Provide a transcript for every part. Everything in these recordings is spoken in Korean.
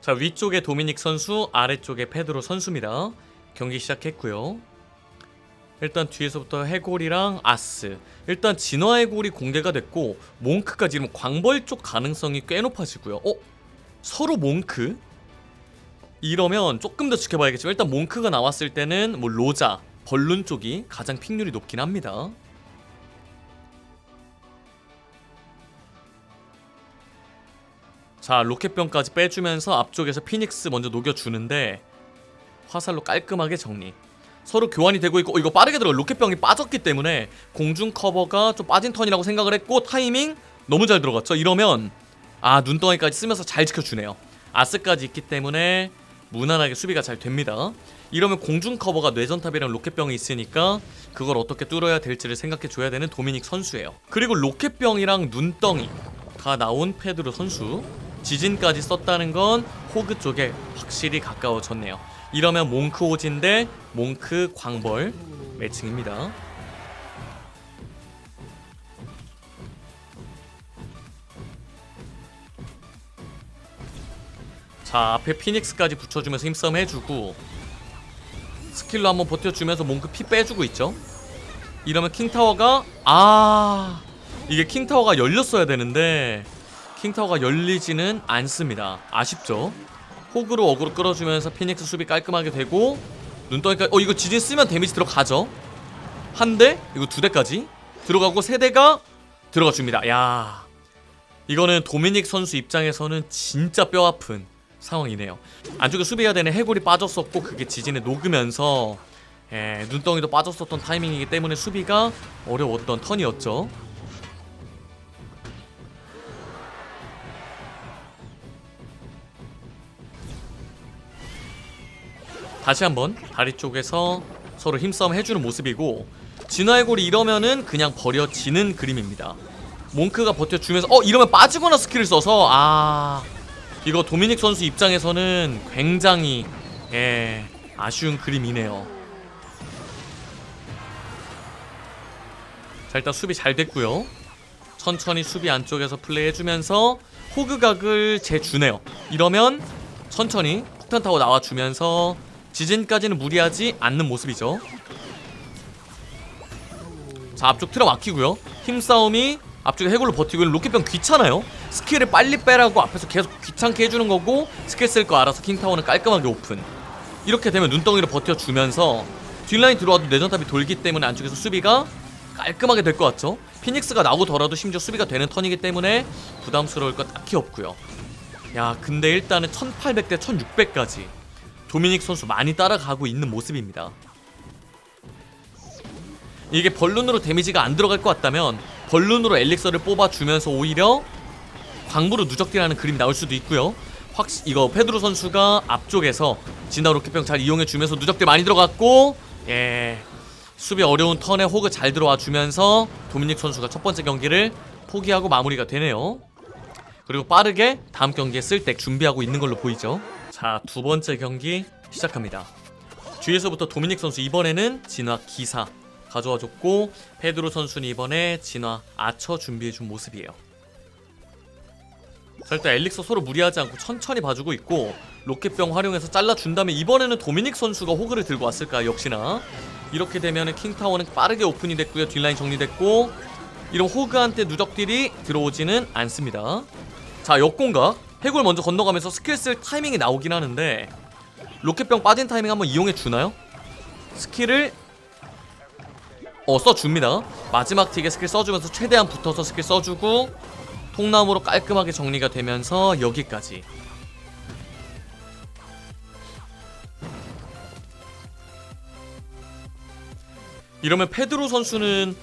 자 위쪽에 도미닉 선수 아래쪽에 페드로 선수입니다. 경기 시작했고요. 일단 뒤에서부터 해골이랑 아스. 일단 진화 해골이 공개가 됐고 몽크까지 이러면 광벌 쪽 가능성이 꽤 높아지고요. 어? 서로 몽크? 이러면 조금 더 지켜봐야겠지만 일단 몽크가 나왔을 때는 뭐 로자, 벌룬 쪽이 가장 픽률이 높긴 합니다 자 로켓병까지 빼주면서 앞쪽에서 피닉스 먼저 녹여주는데 화살로 깔끔하게 정리. 서로 교환이 되고 있고 어, 이거 빠르게 들어 로켓병이 빠졌기 때문에 공중 커버가 좀 빠진 턴이라고 생각을 했고 타이밍 너무 잘 들어갔죠. 이러면 아 눈덩이까지 쓰면서 잘 지켜주네요. 아스까지 있기 때문에 무난하게 수비가 잘 됩니다. 이러면 공중 커버가 뇌전탑이랑 로켓병이 있으니까 그걸 어떻게 뚫어야 될지를 생각해 줘야 되는 도미닉 선수예요. 그리고 로켓병이랑 눈덩이가 나온 페드로 선수 지진까지 썼다는 건 호그 쪽에 확실히 가까워졌네요 이러면 몽크 오진 대 몽크 광벌 매칭입니다. 자 앞에 피닉스까지 붙여주면서 힘싸움 해주고 스킬로 한번 버텨주면서 몽크 피 빼주고 있죠. 이러면 킹타워가 아 이게 킹타워가 열렸어야 되는데 킹타워가 열리지는 않습니다. 아쉽죠. 호그로 어그로 끌어주면서 피닉스 수비 깔끔하게 되고 눈덩이까지 어 이거 지진 쓰면 데미지 들어가죠 한 대 이거 두 대까지 들어가고 세 대가 들어가 줍니다 야 이거는 도미닉 선수 입장에서는 진짜 뼈아픈 상황이네요 안쪽에 수비해야 되는 해골이 빠졌었고 그게 지진에 녹으면서 예, 눈덩이도 빠졌었던 타이밍이기 때문에 수비가 어려웠던 턴이었죠 다시 한번 다리 쪽에서 서로 힘싸움 해주는 모습이고 진화해골이 이러면은 그냥 버려지는 그림입니다. 몽크가 버텨주면서 어 이러면 빠지거나 스킬을 써서 아 이거 도미닉 선수 입장에서는 굉장히 예 아쉬운 그림이네요. 자 일단 수비 잘 됐고요. 천천히 수비 안쪽에서 플레이해주면서 호그각을 재주네요. 이러면 천천히 폭탄 타고 나와주면서 지진까지는 무리하지 않는 모습이죠. 자 앞쪽 틀어 막히고요. 힘싸움이 앞쪽에 해골로 버티고 있는 로켓병 귀찮아요. 스킬을 빨리 빼라고 앞에서 계속 귀찮게 해주는 거고 스킬 쓸 거 알아서 킹타워는 깔끔하게 오픈. 이렇게 되면 눈덩이로 버텨주면서 뒷라인 들어와도 내전탑이 돌기 때문에 안쪽에서 수비가 깔끔하게 될 것 같죠. 피닉스가 나오더라도 심지어 수비가 되는 턴이기 때문에 부담스러울 것 딱히 없고요. 야 근데 일단은 1800대 1600까지 도미닉 선수 많이 따라가고 있는 모습입니다. 이게 벌룬으로 데미지가 안 들어갈 것 같다면 벌룬으로 엘릭서를 뽑아주면서 오히려 광부로 누적딜하는 그림이 나올 수도 있고요. 확 이거 페드로 선수가 앞쪽에서 진화 로켓병 잘 이용해주면서 누적딜 많이 들어갔고 예 수비 어려운 턴에 호그 잘 들어와 주면서 도미닉 선수가 첫 번째 경기를 포기하고 마무리가 되네요. 그리고 빠르게 다음 경기에 쓸덱 준비하고 있는 걸로 보이죠. 자, 두 번째 경기 시작합니다. 뒤에서부터 도미닉 선수 이번에는 진화 기사 가져와 줬고 페드로 선수는 이번에 진화 아처 준비해 준 모습이에요. 자, 일단 엘릭서 서로 무리하지 않고 천천히 봐주고 있고 로켓병 활용해서 잘라준 다음에 이번에는 도미닉 선수가 호그를 들고 왔을까 역시나 이렇게 되면은 킹타워는 빠르게 오픈이 됐고요 뒷라인 정리됐고 이런 호그한테 누적딜이 들어오지는 않습니다 자 역공각 해골 먼저 건너가면서 스킬 쓸 타이밍이 나오긴 하는데 로켓병 빠진 타이밍 한번 이용해 주나요? 스킬을 어 써줍니다 마지막 틱에 스킬 써주면서 최대한 붙어서 스킬 써주고 통나무로 깔끔하게 정리가 되면서 여기까지 이러면 페드로 선수는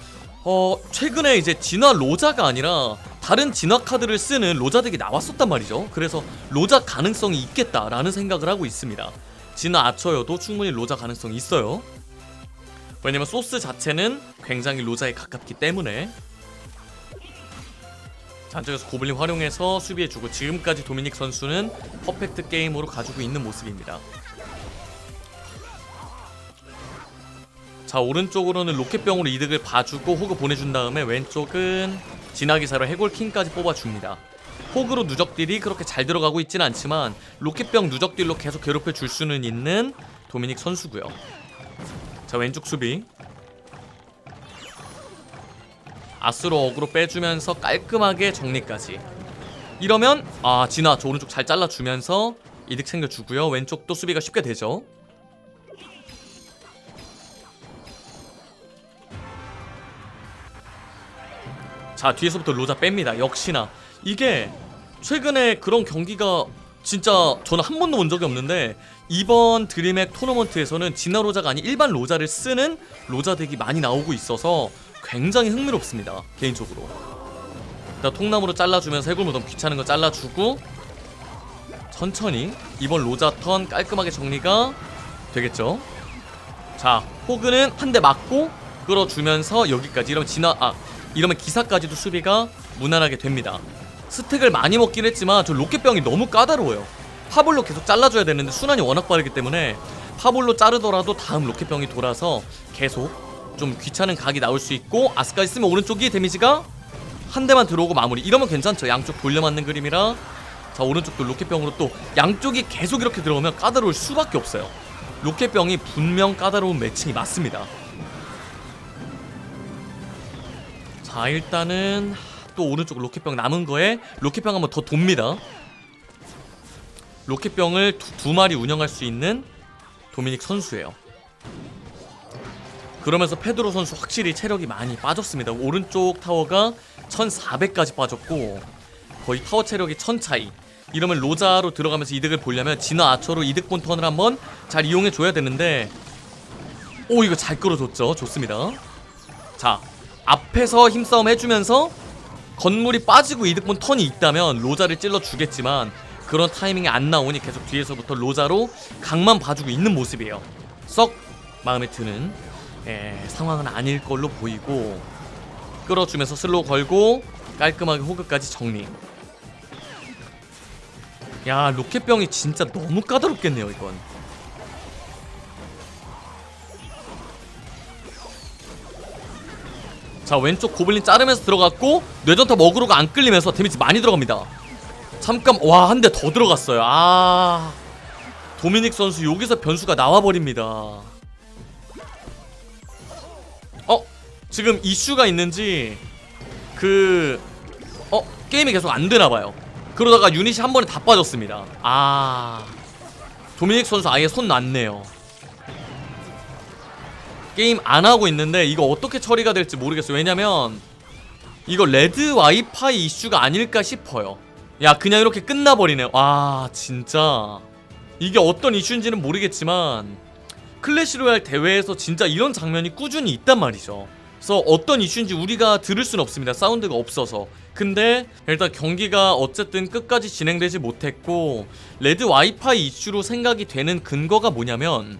어 최근에 이제 진화 로자가 아니라 다른 진화 카드를 쓰는 로자 덱이 나왔었단 말이죠. 그래서 로자 가능성이 있겠다라는 생각을 하고 있습니다. 진화 아처여도 충분히 로자 가능성이 있어요. 왜냐면 소스 자체는 굉장히 로자에 가깝기 때문에 자, 안쪽에서 고블린 활용해서 수비해주고 지금까지 도미닉 선수는 퍼펙트 게임으로 가지고 있는 모습입니다. 자 오른쪽으로는 로켓병으로 이득을 봐주고 호그 보내준 다음에 왼쪽은 진화기사로 해골킹까지 뽑아줍니다. 호그로 누적딜이 그렇게 잘 들어가고 있지는 않지만 로켓병 누적딜로 계속 괴롭혀 줄 수는 있는 도미닉 선수고요. 자 왼쪽 수비. 아스로 어그로 빼주면서 깔끔하게 정리까지. 이러면 아 진아 저 오른쪽 잘 잘라주면서 이득 챙겨주고요. 왼쪽도 수비가 쉽게 되죠 자 뒤에서부터 로자 뺍니다. 역시나. 이게 최근에 그런 경기가 진짜 저는 한 번도 본 적이 없는데 이번 드림액 토너먼트에서는 진화 로자가 아닌 일반 로자를 쓰는 로자 덱이 많이 나오고 있어서 굉장히 흥미롭습니다 개인적으로. 일단 통나무로 잘라주면서 해골 무덤 귀찮은 거 잘라주고 천천히 이번 로자 턴 깔끔하게 정리가 되겠죠? 자 호그는 한 대 맞고 끌어주면서 여기까지. 이러면 진화 아 이러면 기사까지도 수비가 무난하게 됩니다. 스택을 많이 먹긴 했지만 저 로켓병이 너무 까다로워요. 파볼로 계속 잘라줘야 되는데 순환이 워낙 빠르기 때문에 파볼로 자르더라도 다음 로켓병이 돌아서 계속 좀 귀찮은 각이 나올 수 있고 아스까지 쓰면 오른쪽이 데미지가 한 대만 들어오고 마무리. 이러면 괜찮죠. 양쪽 돌려 맞는 그림이라. 자 오른쪽도 로켓병으로 또 양쪽이 계속 이렇게 들어오면 까다로울 수밖에 없어요. 로켓병이 분명 까다로운 매칭이 맞습니다 자 일단은 또 오른쪽 로켓병 남은 거에 로켓병 한번 더 돕니다. 로켓병을 두, 두 마리 운영할 수 있는 도미닉 선수예요. 그러면서 페드로 선수 확실히 체력이 많이 빠졌습니다. 오른쪽 타워가 1400까지 빠졌고 거의 타워 체력이 1000 차이. 이러면 로자로 들어가면서 이득을 보려면 진화 아처로 이득 본 턴을 한번 잘 이용해 줘야 되는데 오 이거 잘 끌어줬죠? 좋습니다. 자 앞에서 힘싸움 해주면서 건물이 빠지고 이득 본 턴이 있다면 로자를 찔러 주겠지만 그런 타이밍이 안 나오니 계속 뒤에서부터 로자로 각만 봐주고 있는 모습이에요. 썩 마음에 드는 예, 상황은 아닐 걸로 보이고 끌어주면서 슬로우 걸고 깔끔하게 호그까지 정리. 야 로켓병이 진짜 너무 까다롭겠네요 이건 자 왼쪽 고블린 자르면서 들어갔고 뇌전타 먹으로가 안 끌리면서 데미지 많이 들어갑니다. 잠깐 와 한 대 더 들어갔어요. 아 도미닉 선수 여기서 변수가 나와버립니다. 어 지금 이슈가 있는지 그 어 게임이 계속 안 되나봐요. 그러다가 유닛이 한 번에 다 빠졌습니다. 아 도미닉 선수 아예 손 놨네요 게임 안 하고 있는데 이거 어떻게 처리가 될지 모르겠어요. 왜냐면 이거 레드 와이파이 이슈가 아닐까 싶어요. 야 그냥 이렇게 끝나버리네 와 진짜. 이게 어떤 이슈인지는 모르겠지만 클래시 로얄 대회에서 진짜 이런 장면이 꾸준히 있단 말이죠. 그래서 어떤 이슈인지 우리가 들을 수는 없습니다. 사운드가 없어서. 근데 일단 경기가 어쨌든 끝까지 진행되지 못했고 레드 와이파이 이슈로 생각이 되는 근거가 뭐냐면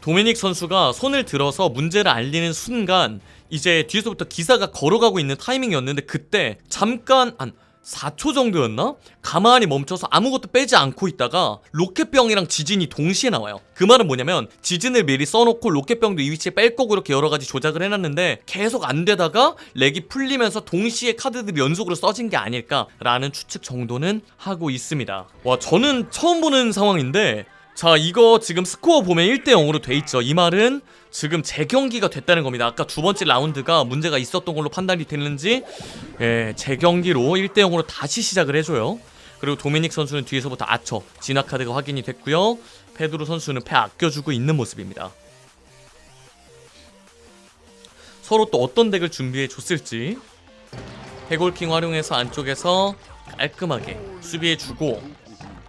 도미닉 선수가 손을 들어서 문제를 알리는 순간 이제 뒤에서부터 기사가 걸어가고 있는 타이밍이었는데 그때 잠깐 한 4초 정도였나? 가만히 멈춰서 아무것도 빼지 않고 있다가 로켓병이랑 지진이 동시에 나와요. 그 말은 뭐냐면 지진을 미리 써놓고 로켓병도 이 위치에 뺄 거고 이렇게 여러 가지 조작을 해놨는데 계속 안 되다가 렉이 풀리면서 동시에 카드들이 연속으로 써진 게 아닐까라는 추측 정도는 하고 있습니다. 와 저는 처음 보는 상황인데 자 이거 지금 스코어 보면 1대 0으로 돼 있죠. 이 말은 지금 재경기가 됐다는 겁니다. 아까 두 번째 라운드가 문제가 있었던 걸로 판단이 됐는지 예, 재경기로 1대 0으로 다시 시작을 해줘요. 그리고 도미닉 선수는 뒤에서부터 아처 진화 카드가 확인이 됐고요. 페드로 선수는 패 아껴주고 있는 모습입니다. 서로 또 어떤 덱을 준비해 줬을지 해골킹 활용해서 안쪽에서 깔끔하게 수비해주고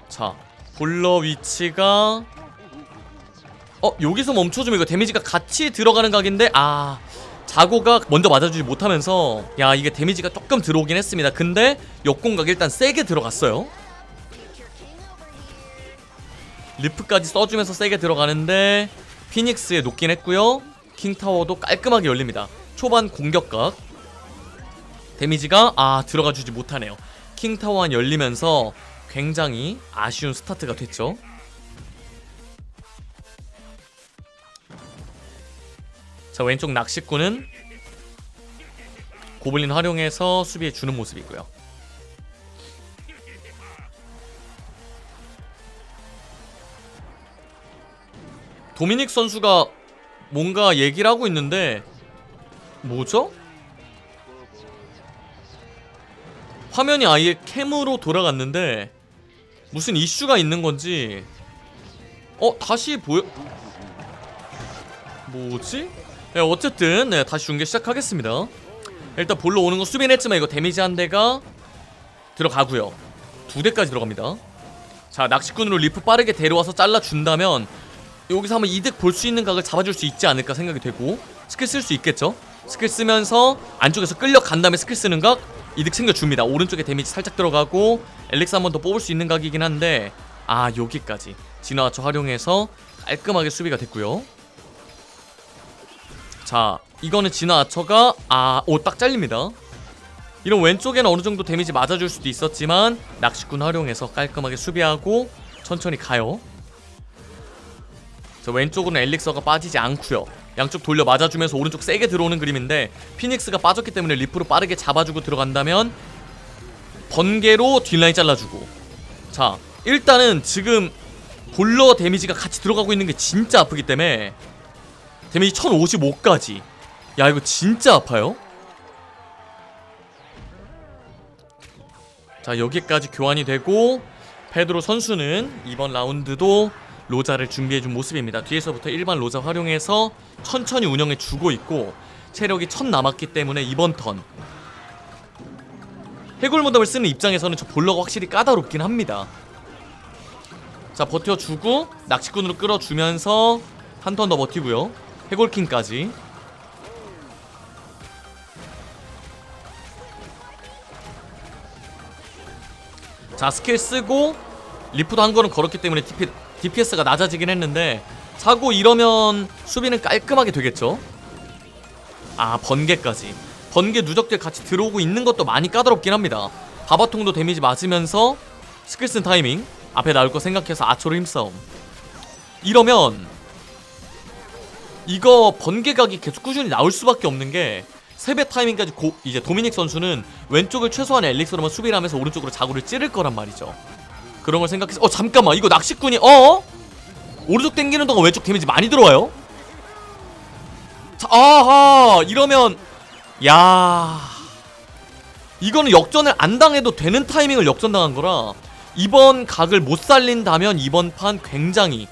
자 볼러 위치가 어 여기서 멈춰주면 이거 데미지가 같이 들어가는 각인데 아 자고가 먼저 맞아주지 못하면서 야 이게 데미지가 조금 들어오긴 했습니다. 근데 역공각 일단 세게 들어갔어요. 리프까지 써주면서 세게 들어가는데 피닉스에 놓긴 했고요. 킹타워도 깔끔하게 열립니다. 초반 공격각. 데미지가 아 들어가주지 못하네요. 킹타워만 열리면서 굉장히 아쉬운 스타트가 됐죠. 자 왼쪽 낚시꾼은 고블린 활용해서 수비해 주는 모습이고요. 도미닉 선수가 뭔가 얘기를 하고 있는데 뭐죠? 화면이 아예 캠으로 돌아갔는데 무슨 이슈가 있는 건지 어 다시 보여 뭐지? 네, 어쨌든 네, 다시 중계 시작하겠습니다. 일단 볼로 오는 거 수비는 했지만 이거 데미지 한 대가 들어가고요. 두 대까지 들어갑니다. 자 낚시꾼으로 리프 빠르게 데려와서 잘라준다면 여기서 한번 이득 볼 수 있는 각을 잡아줄 수 있지 않을까 생각이 되고 스킬 쓸 수 있겠죠? 스킬 쓰면서 안쪽에서 끌려간 다음에 스킬 쓰는 각 이득 챙겨줍니다. 오른쪽에 데미지 살짝 들어가고 엘릭스 한 번 더 뽑을 수 있는 각이긴 한데 아 여기까지 진화하처 활용해서 깔끔하게 수비가 됐고요. 자 이거는 진화하처가 아오 딱 잘립니다. 이런 왼쪽에는 어느 정도 데미지 맞아줄 수도 있었지만 낚시꾼 활용해서 깔끔하게 수비하고 천천히 가요. 자 왼쪽으로는 엘릭서가 빠지지 않고요. 양쪽 돌려 맞아주면서 오른쪽 세게 들어오는 그림인데 피닉스가 빠졌기 때문에 리프로 빠르게 잡아주고 들어간다면 번개로 뒷라인 잘라주고. 자 일단은 지금 볼러 데미지가 같이 들어가고 있는 게 진짜 아프기 때문에 데미지 1055까지. 야 이거 진짜 아파요? 자 여기까지 교환이 되고 페드로 선수는 이번 라운드도 로자를 준비해준 모습입니다. 뒤에서부터 일반 로자 활용해서 천천히 운영해 주고 있고 체력이 천 남았기 때문에 이번 턴 해골 무덤을 쓰는 입장에서는 저 볼러가 확실히 까다롭긴 합니다. 자 버텨주고 낚시꾼으로 끌어주면서 한 턴 더 버티고요. 해골킹까지 자 스킬 쓰고 리프도 한 걸음 걸었기 때문에 DP, DPS가 낮아지긴 했는데 사고 이러면 수비는 깔끔하게 되겠죠? 아 번개까지. 번개 누적들 같이 들어오고 있는 것도 많이 까다롭긴 합니다. 바바통도 데미지 맞으면서 스킬 쓴 타이밍. 앞에 나올 거 생각해서 아초로 힘싸움. 이러면 이거 번개각이 계속 꾸준히 나올 수밖에 없는 게 세배 타이밍까지 고, 이제 도미닉 선수는 왼쪽을 최소한의 엘릭스로만 수비를 하면서 오른쪽으로 자구를 찌를 거란 말이죠. 그런 걸 생각해서 어 잠깐만 이거 낚시꾼이 어 오른쪽 당기는 동안 왼쪽 데미지 많이 들어와요. 자, 아하 이러면 야 이거는 역전을 안 당해도 되는 타이밍을 역전당한 거라 이번 각을 못 살린다면 이번 판 굉장히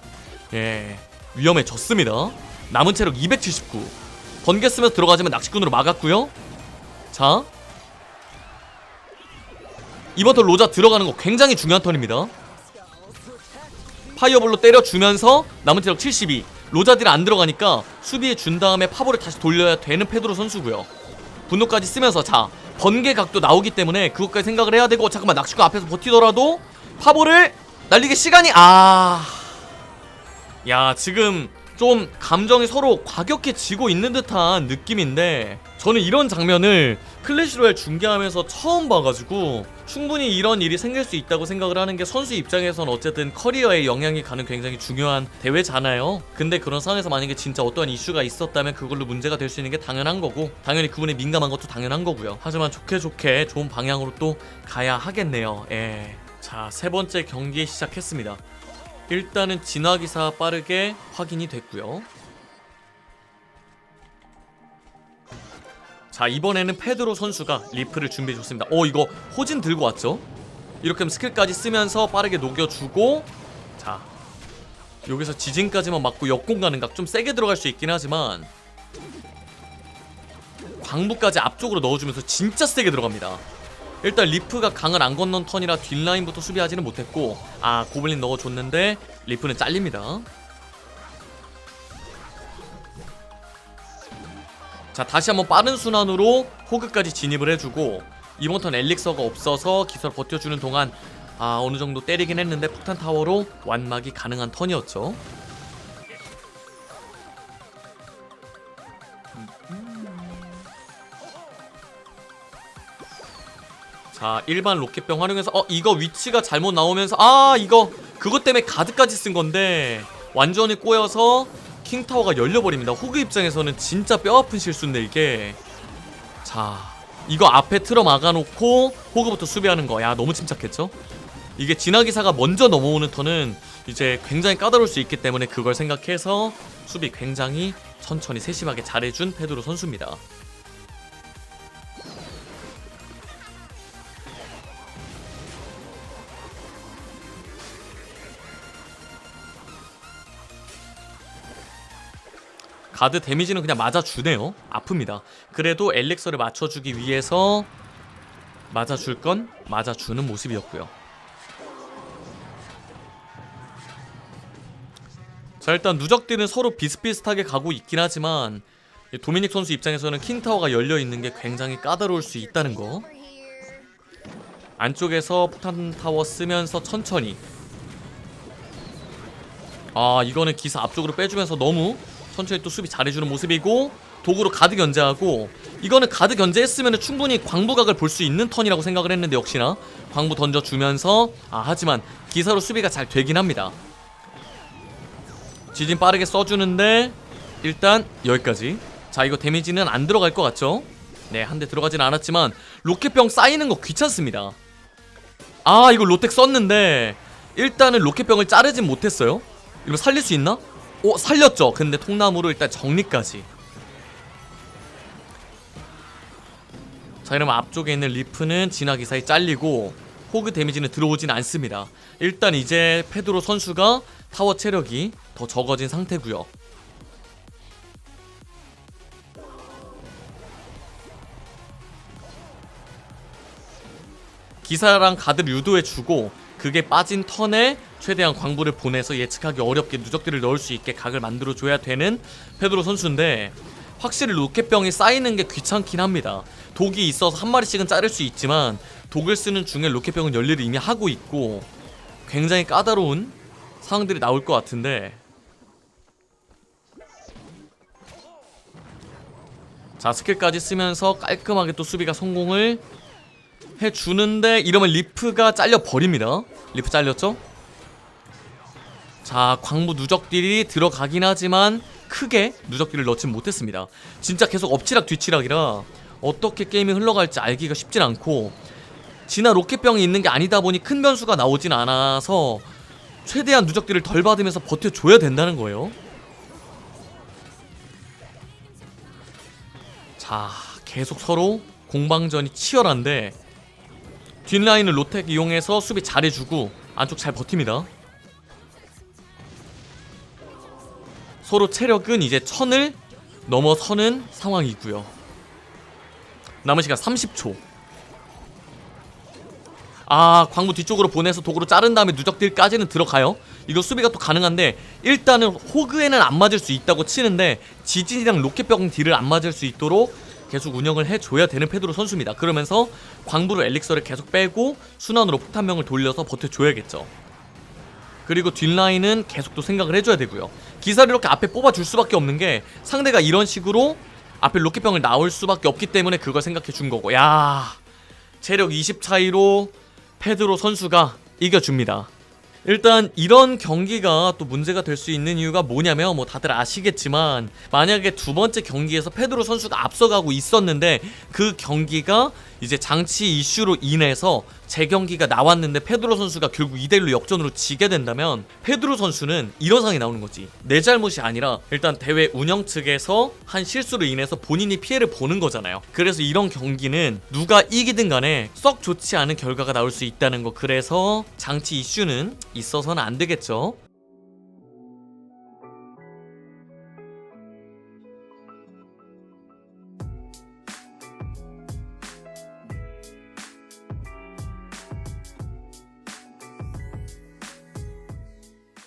예 위험해졌습니다. 남은 체력 279. 번개 쓰면서 들어가지만 낚시꾼으로 막았고요. 자 이번 턴 로자 들어가는 거 굉장히 중요한 턴입니다. 파이어볼로 때려주면서 남은 체력 72. 로자딜 안 들어가니까 수비에 준 다음에 파볼을 다시 돌려야 되는 페드로 선수고요. 분노까지 쓰면서 자 번개 각도 나오기 때문에 그것까지 생각을 해야 되고 잠깐만 낚시꾼 앞에서 버티더라도 파볼을 날리게 시간이 아. 야 지금 좀 감정이 서로 과격해지고 있는 듯한 느낌인데 저는 이런 장면을 클래시 로얄 중계하면서 처음 봐가지고 충분히 이런 일이 생길 수 있다고 생각을 하는 게 선수 입장에선 어쨌든 커리어에 영향이 가는 굉장히 중요한 대회잖아요. 근데 그런 상황에서 만약에 진짜 어떠한 이슈가 있었다면 그걸로 문제가 될 수 있는 게 당연한 거고 당연히 그분에 민감한 것도 당연한 거고요. 하지만 좋게 좋게 좋은 방향으로 또 가야 하겠네요. 예. 자, 세 번째 경기 시작했습니다. 일단은 진화기사 빠르게 확인이 됐고요. 자 이번에는 페드로 선수가 리프를 준비해줬습니다. 어 이거 호진 들고 왔죠? 이렇게 하면 스킬까지 쓰면서 빠르게 녹여주고 자 여기서 지진까지만 맞고 역공 가는 각 좀 세게 들어갈 수 있긴 하지만 광부까지 앞쪽으로 넣어주면서 진짜 세게 들어갑니다. 일단 리프가 강을 안 건넌 턴이라 뒷라인부터 수비하지는 못했고 아 고블린 넣어줬는데 리프는 잘립니다 자 다시 한번 빠른 순환으로 호그까지 진입을 해주고 이번 턴 엘릭서가 없어서 기술 버텨주는 동안 아 어느정도 때리긴 했는데 폭탄 타워로 완막이 가능한 턴이었죠. 자 일반 로켓병 활용해서 어 이거 위치가 잘못 나오면서 아 이거 그것 때문에 가드까지 쓴 건데 완전히 꼬여서 킹타워가 열려버립니다. 호그 입장에서는 진짜 뼈아픈 실수인데 이게. 자 이거 앞에 틀어 막아놓고 호그부터 수비하는 거야 너무 침착했죠? 이게 진화기사가 먼저 넘어오는 턴은 이제 굉장히 까다로울 수 있기 때문에 그걸 생각해서 수비 굉장히 천천히 세심하게 잘해준 페드로 선수입니다. 가드 데미지는 그냥 맞아주네요. 아픕니다. 그래도 엘릭서를 맞춰주기 위해서 맞아줄 건 맞아주는 모습이었고요. 자 일단 누적들은 서로 비슷비슷하게 가고 있긴 하지만 이 도미닉 선수 입장에서는 킹타워가 열려 있는 게 굉장히 까다로울 수 있다는 거. 안쪽에서 폭탄 타워 쓰면서 천천히. 아 이거는 기사 앞쪽으로 빼주면서 너무 천천히 또 수비 잘해주는 모습이고 도구로 가드 견제하고 이거는 가드 견제했으면 충분히 광부각을 볼 수 있는 턴이라고 생각을 했는데 역시나 광부 던져주면서 아 하지만 기사로 수비가 잘 되긴 합니다. 지진 빠르게 써주는데 일단 여기까지 자 이거 데미지는 안 들어갈 것 같죠? 네 한 대 들어가진 않았지만 로켓병 쌓이는 거 귀찮습니다 아 이거 로텍 썼는데 일단은 로켓병을 자르진 못했어요 이거 살릴 수 있나? 오 살렸죠. 근데 통나무로 일단 정리까지. 자 이러면 앞쪽에 있는 리프는 진화기사에 잘리고 호그 데미지는 들어오진 않습니다. 일단 이제 페드로 선수가 타워 체력이 더 적어진 상태고요. 기사랑 가드를 유도해주고 그게 빠진 턴에 최대한 광부를 보내서 예측하기 어렵게 누적들을 넣을 수 있게 각을 만들어줘야 되는 페드로 선수인데 확실히 로켓병이 쌓이는 게 귀찮긴 합니다. 독이 있어서 한 마리씩은 자를 수 있지만 독을 쓰는 중에 로켓병은 연리를 이미 하고 있고 굉장히 까다로운 상황들이 나올 것 같은데 자 스킬까지 쓰면서 깔끔하게 또 수비가 성공을 해주는데 이러면 리프가 잘려 버립니다. 리프 잘렸죠? 자 광부 누적딜이 들어가긴 하지만 크게 누적딜을 넣진 못했습니다. 진짜 계속 엎치락 뒤치락이라 어떻게 게임이 흘러갈지 알기가 쉽진 않고 진화 로켓병이 있는 게 아니다 보니 큰 변수가 나오진 않아서 최대한 누적딜을 덜 받으면서 버텨줘야 된다는 거예요. 자 계속 서로 공방전이 치열한데 뒷라인을 로텍 이용해서 수비 잘해주고 안쪽 잘 버팁니다. 서로 체력은 이제 천을 넘어서는 상황이고요. 남은 시간 30초. 아 광부 뒤쪽으로 보내서 도구로 자른 다음에 누적딜까지는 들어가요. 이거 수비가 또 가능한데 일단은 호그에는 안 맞을 수 있다고 치는데 지진이랑 로켓병 딜을 안 맞을 수 있도록 계속 운영을 해줘야 되는 페드로 선수입니다. 그러면서 광부로 엘릭서를 계속 빼고 순환으로 폭탄병을 돌려서 버텨줘야겠죠. 그리고 뒷라인은 계속 또 생각을 해줘야 되고요. 기사를 이렇게 앞에 뽑아줄 수밖에 없는 게 상대가 이런 식으로 앞에 로켓병을 나올 수밖에 없기 때문에 그걸 생각해 준 거고 야 체력 20 차이로 페드로 선수가 이겨줍니다. 일단 이런 경기가 또 문제가 될 수 있는 이유가 뭐냐면 뭐 다들 아시겠지만 만약에 두 번째 경기에서 페드로 선수가 앞서가고 있었는데 그 경기가 이제 장치 이슈로 인해서 재경기가 나왔는데 페드로 선수가 결국 2대1로 역전으로 지게 된다면 페드로 선수는 이런 상황이 나오는 거지. 내 잘못이 아니라 일단 대회 운영 측에서 한 실수로 인해서 본인이 피해를 보는 거잖아요. 그래서 이런 경기는 누가 이기든 간에 썩 좋지 않은 결과가 나올 수 있다는 거. 그래서 장치 이슈는 있어서는 안 되겠죠